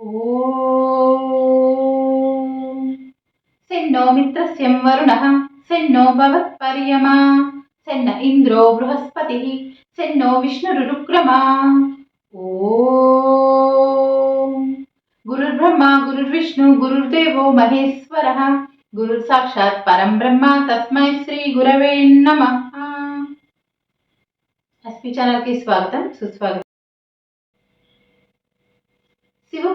ఓం మిత్రస్యం వరుణః సెన్నో భవత్పర్యమా సెన్న ఇంద్రో బృహస్పతి సెన్నో విష్ణురురుక్రమా. గురుర్బ్రహ్మ గురుర్విష్ణు గురుర్దేవో మహేశ్వర గురు సాక్షాత్ పరం బ్రహ్మ తస్మై శ్రీ గురవే నమ. ఎస్పీ ఛానల్కి స్వాగతం సుస్వాగతం.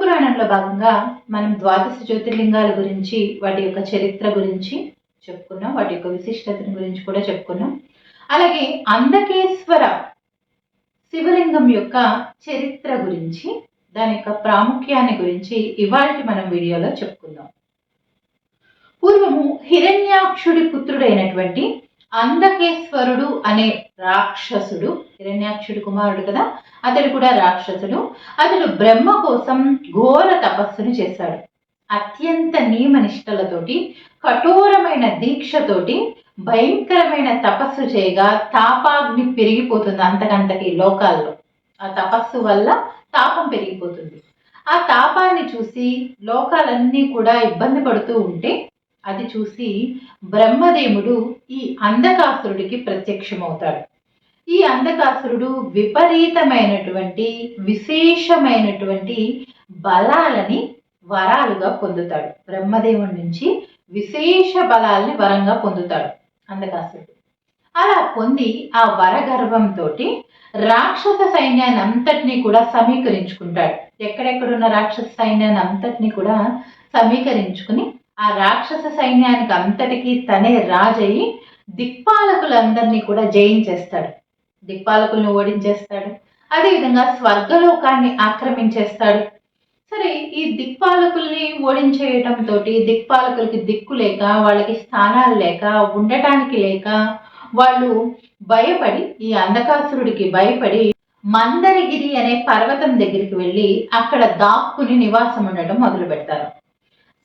శివపురాణంలో భాగంగా మనం ద్వాదశ జ్యోతిర్లింగాల గురించి వాటి యొక్క చరిత్ర గురించి చెప్పుకున్నాం వాటి యొక్క విశిష్టతను గురించి కూడా చెప్పుకున్నాం. అలాగే అందకేశ్వర శివలింగం యొక్క చరిత్ర గురించి దాని యొక్క ప్రాముఖ్యాన్ని గురించి ఇవాళ మనం వీడియోలో చెప్పుకుందాం. పూర్వము హిరణ్యాక్షుడి పుత్రుడైనటువంటి అందకేశ్వరుడు అనే రాక్షసుడు హిరణ్యాక్షుడి కుమారుడు కదా? అతడు కూడా రాక్షసుడు. అతడు బ్రహ్మ కోసం ఘోర తపస్సును చేశాడు. అత్యంత నియమనిష్టలతోటి కఠోరమైన దీక్షతోటి భయంకరమైన తపస్సు చేయగా తాపాగ్ని పెరిగిపోతుంది అంతకంతకి లోకాల్లో. ఆ తపస్సు వల్ల తాపం పెరిగిపోతుంది. ఆ తాపాన్ని చూసి లోకాలన్నీ కూడా ఇబ్బంది పడుతూ ఉంటే అది చూసి బ్రహ్మదేవుడు ఈ అంధకాసురుడికి ప్రత్యక్షమవుతాడు. ఈ అంధకాసురుడు విపరీతమైనటువంటి విశేషమైనటువంటి బలాలని వరాలుగా పొందుతాడు. బ్రహ్మదేవుడి నుంచి విశేష బలాల్ని వరంగా పొందుతాడు అంధకాసురుడు. అలా పొంది ఆ వరగర్వంతో రాక్షస సైన్యాన్ని అంతటినీ కూడా సమీకరించుకుంటాడు. ఎక్కడెక్కడున్న రాక్షస సైన్యాన్ని అంతటినీ కూడా సమీకరించుకుని ఆ రాక్షస సైన్యానికి అంతటికీ తనే రాజయ్యి దిక్పాలకులందరినీ కూడా జయించేస్తాడు. దిక్పాలకుల్ని ఓడించేస్తాడు. అదేవిధంగా స్వర్గలోకాన్ని ఆక్రమించేస్తాడు. సరే ఈ దిక్పాలకుల్ని ఓడించేయటంతో దిక్పాలకులకి దిక్కు లేక వాళ్ళకి స్థానాలు లేక ఉండటానికి లేక వాళ్ళు భయపడి ఈ అంధకాసురుడికి భయపడి మందరగిరి అనే పర్వతం దగ్గరికి వెళ్ళి అక్కడ దాక్కుని నివాసం ఉండటం మొదలు పెడతారు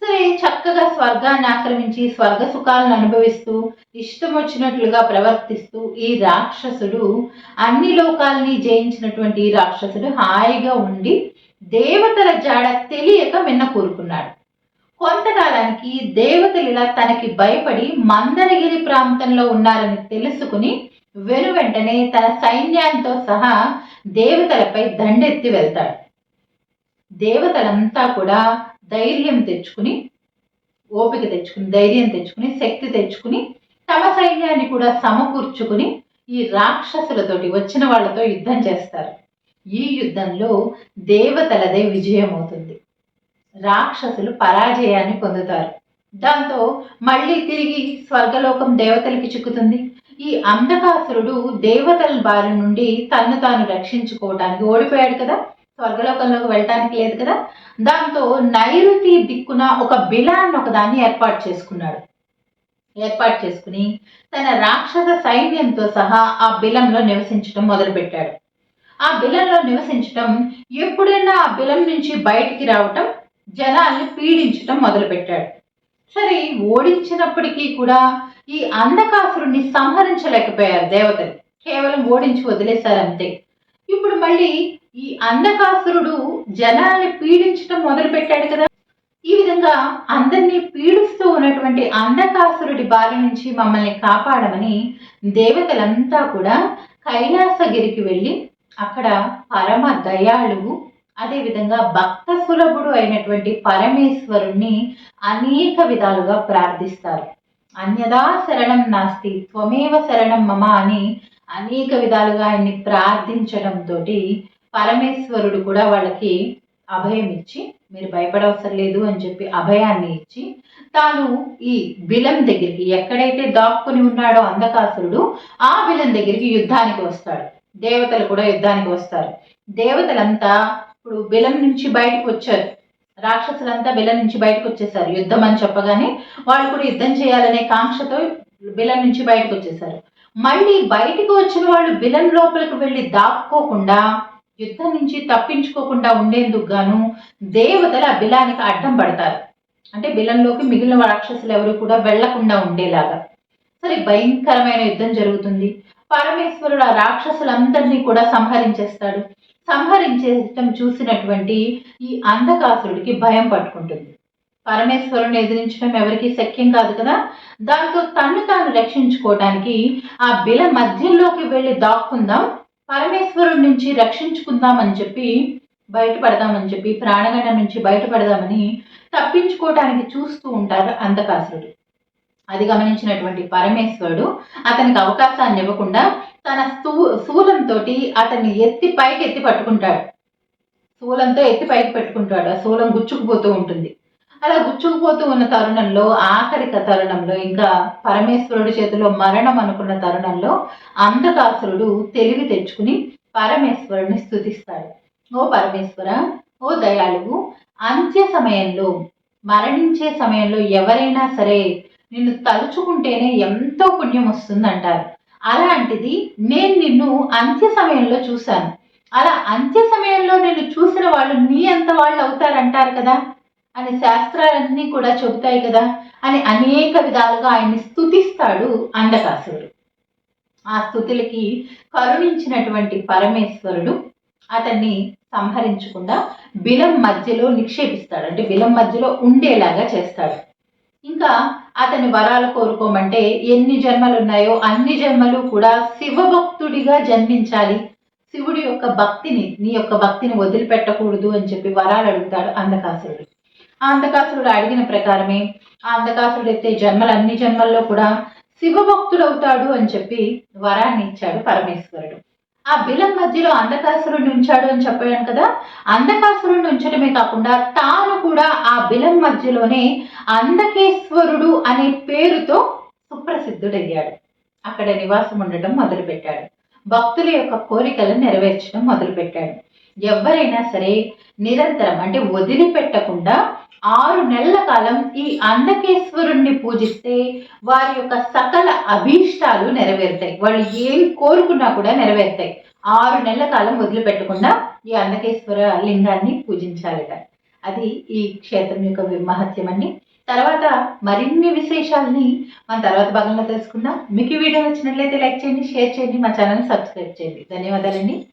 సరే చక్కగా స్వర్గాన్ని ఆక్రమించి స్వర్గ సుఖాలను అనుభవిస్తూ ఇష్టం వచ్చినట్లుగా ప్రవర్తిస్తూ ఈ రాక్షసుడు అన్ని లోకాలని జయించినటువంటి ఈ రాక్షసుడు హాయిగా ఉండి దేవతల జాడ తెలియక మిన్న కూరుకున్నాడు. కొంతకాలానికి దేవతలు ఇలా తనకి భయపడి మందరగిరి ప్రాంతంలో ఉన్నారని తెలుసుకుని వెను వెంటనే తన సైన్యంతో సహా దేవతలపై దండెత్తి వెళ్తాడు. దేవతలంతా కూడా ధైర్యం తెచ్చుకుని ఓపిక తెచ్చుకుని ధైర్యం తెచ్చుకుని శక్తి తెచ్చుకుని తమ సైన్యాన్ని కూడా సమకూర్చుకుని ఈ రాక్షసులతోటి వచ్చిన వాళ్ళతో యుద్ధం చేస్తారు. ఈ యుద్ధంలో దేవతలదే విజయం అవుతుంది రాక్షసులు పరాజయాన్ని పొందుతారు. దాంతో మళ్ళీ తిరిగి స్వర్గలోకం దేవతలకి చిక్కుతుంది. ఈ అంధకాసురుడు దేవతల బారి నుండి తన్ను తాను రక్షించుకోవడానికి ఓడిపోయాడు కదా. స్వర్గలోకంలోకి వెళ్ళటానికి లేదు కదా? దాంతో నైరుతి దిక్కున ఒక బిలాన్ని ఒకదాన్ని ఏర్పాటు చేసుకున్నాడు. ఏర్పాటు చేసుకుని తన రాక్షస సైన్యంతో సహా ఆ బిలంలో నివసించడం మొదలుపెట్టాడు. ఆ బిలంలో నివసించటం ఎప్పుడైనా ఆ బిలం నుంచి బయటికి రావటం జనాల్ని పీడించటం మొదలుపెట్టాడు. సరే ఓడించినప్పటికీ కూడా ఈ అంధకాసురుణ్ణి సంహరించలేకపోయారు దేవతలు. కేవలం ఓడించి వదిలేశారు అంతే. ఇప్పుడు మళ్ళీ ఈ అంధకాసురుడు జనాల్ని పీడించడం మొదలు పెట్టాడు కదా. ఈ విధంగా అందరినీ పీడిస్తూ ఉన్నటువంటి అంధకాసురుడి బారి నుంచి మమ్మల్ని కాపాడమని దేవతలంతా కూడా కైలాసగిరికి వెళ్ళి అక్కడ పరమ దయాళువు అదేవిధంగా భక్త సులభుడు అయినటువంటి పరమేశ్వరుణ్ణి అనేక విధాలుగా ప్రార్థిస్తారు. అన్యదా శరణం నాస్తి త్వమేవ శరణం మమ అని అనేక విధాలుగా ఆయన్ని ప్రార్థించడంతో పరమేశ్వరుడు కూడా వాళ్ళకి అభయం ఇచ్చి మీరు భయపడవసరం లేదు అని చెప్పి అభయాన్ని ఇచ్చి తాను ఈ బిలం దగ్గరికి ఎక్కడైతే దాక్కుని ఉన్నాడో అంధకాసురుడు ఆ బిలం దగ్గరికి యుద్ధానికి వస్తాడు. దేవతలు కూడా యుద్ధానికి వస్తారు. దేవతలంతా ఇప్పుడు బిలం నుంచి బయటకు వచ్చారు. రాక్షసులంతా బిలం నుంచి బయటకు వచ్చేసారు. యుద్ధం అని చెప్పగానే వాళ్ళు కూడా యుద్ధం చేయాలనే కాంక్షతో బిలం నుంచి బయటకు వచ్చేసారు. మళ్ళీ బయటకు వచ్చిన వాళ్ళు బిలం లోపలికి వెళ్ళి దాక్కోకుండా యుద్ధం నుంచి తప్పించుకోకుండా ఉండేందుకు గాను దేవతలు ఆ బిలానికి అడ్డం పడతారు. అంటే బిలంలోకి మిగిలిన రాక్షసులు ఎవరు కూడా వెళ్ళకుండా ఉండేలాగా. సరే భయంకరమైన యుద్ధం జరుగుతుంది. పరమేశ్వరుడు ఆ రాక్షసులందరినీ కూడా సంహరించేస్తాడు. సంహరించేయటం చూసినటువంటి ఈ అంధకాసురుడికి భయం పట్టుకుంటుంది. పరమేశ్వరుని ఎదిరించడం ఎవరికి శక్యం కాదు కదా? దాంతో తన్ను తాను రక్షించుకోవడానికి ఆ బిల మధ్యలోకి వెళ్ళి దాక్కుందాం పరమేశ్వరుడి నుంచి రక్షించుకుందాం అని చెప్పి బయటపడదామని చెప్పి ప్రాణగణ నుంచి బయటపడదామని తప్పించుకోవటానికి చూస్తూ ఉంటారు అంధకాసురుడు. అది గమనించినటువంటి పరమేశ్వరుడు అతనికి అవకాశాన్ని ఇవ్వకుండా తన స్థూ శూలంతో అతన్ని ఎత్తి పైకి ఎత్తి పట్టుకుంటాడు. శూలంతో ఎత్తి పైకి పెట్టుకుంటాడు. ఆ శూలం గుచ్చుకుపోతూ ఉంటుంది. అలా గుచ్చుకుపోతూ ఉన్న తరుణంలో ఆఖరిక తరుణంలో ఇంకా పరమేశ్వరుడి చేతిలో మరణం అనుకున్న తరుణంలో అంధకాసురుడు తెలివి తెచ్చుకుని పరమేశ్వరుడిని స్తుతిస్తాడు. ఓ పరమేశ్వర ఓ దయాళువు అంత్య సమయంలో మరణించే సమయంలో ఎవరైనా సరే నిన్ను తలుచుకుంటేనే ఎంతో పుణ్యం వస్తుందంటారు. అలాంటిది నేను నిన్ను అంత్య సమయంలో చూశాను. అలా అంత్య సమయంలో నేను చూసిన వాళ్ళు నీ అంత వాళ్ళు అవుతారంటారు కదా. అని శాస్త్రాలన్నీ కూడా చెబుతాయి కదా అని అనేక విధాలుగా ఆయన్ని స్తుతిస్తాడు అంధకాసురుడు. ఆ స్థుతులకి కరుణించినటువంటి పరమేశ్వరుడు అతన్ని సంహరించకుండా బిలం మధ్యలో నిక్షేపిస్తాడు. అంటే బిలం మధ్యలో ఉండేలాగా చేస్తాడు. ఇంకా అతని వరాలు కోరుకోమంటే ఎన్ని జన్మలు ఉన్నాయో అన్ని జన్మలు కూడా శివభక్తుడిగా జన్మించాలి. శివుడి యొక్క భక్తిని నీ యొక్క భక్తిని వదిలిపెట్టకూడదు అని చెప్పి వరాలు అడుగుతాడు అంధకాసురుడు. అంధకాసురుడు అడిగిన ప్రకారమే ఆ అంధకాసురుడు ఎత్తే జన్మలు అన్ని జన్మల్లో కూడా శివభక్తుడు అవుతాడు అని చెప్పి వరాన్ని ఇచ్చాడు పరమేశ్వరుడు. ఆ బిలం మధ్యలో అంధకాసురుడిని ఉంచాడు అని చెప్పాను కదా అంధకాసురుడిని ఉంచడమే కాకుండా తాను కూడా ఆ బిలం మధ్యలోనే అంధకేశ్వరుడు అనే పేరుతో సుప్రసిద్ధుడయ్యాడు. అక్కడ నివాసం ఉండటం మొదలుపెట్టాడు. భక్తుల యొక్క కోరికలను నెరవేర్చడం మొదలుపెట్టాడు. ఎవరైనా సరే నిరంతరం అంటే వదిలిపెట్టకుండా ఆరు నెలల కాలం ఈ అందకేశ్వరుణ్ణి పూజిస్తే వారి యొక్క సకల అభీష్టాలు నెరవేరుతాయి. వాళ్ళు ఏం కోరుకున్నా కూడా నెరవేరుతాయి. ఆరు నెలల కాలం వదిలిపెట్టకుండా ఈ అన్నకేశ్వర లింగాన్ని పూజించాలట. అది ఈ క్షేత్రం యొక్క మహత్యం అండి. తర్వాత మరిన్ని విశేషాలని మన తర్వాత భాగంలో తెలుసుకుందాం. మీకు ఈ వీడియో నచ్చినట్లయితే లైక్ చేయండి షేర్ చేయండి మా ఛానల్ సబ్స్క్రైబ్ చేయండి. ధన్యవాదాలండి.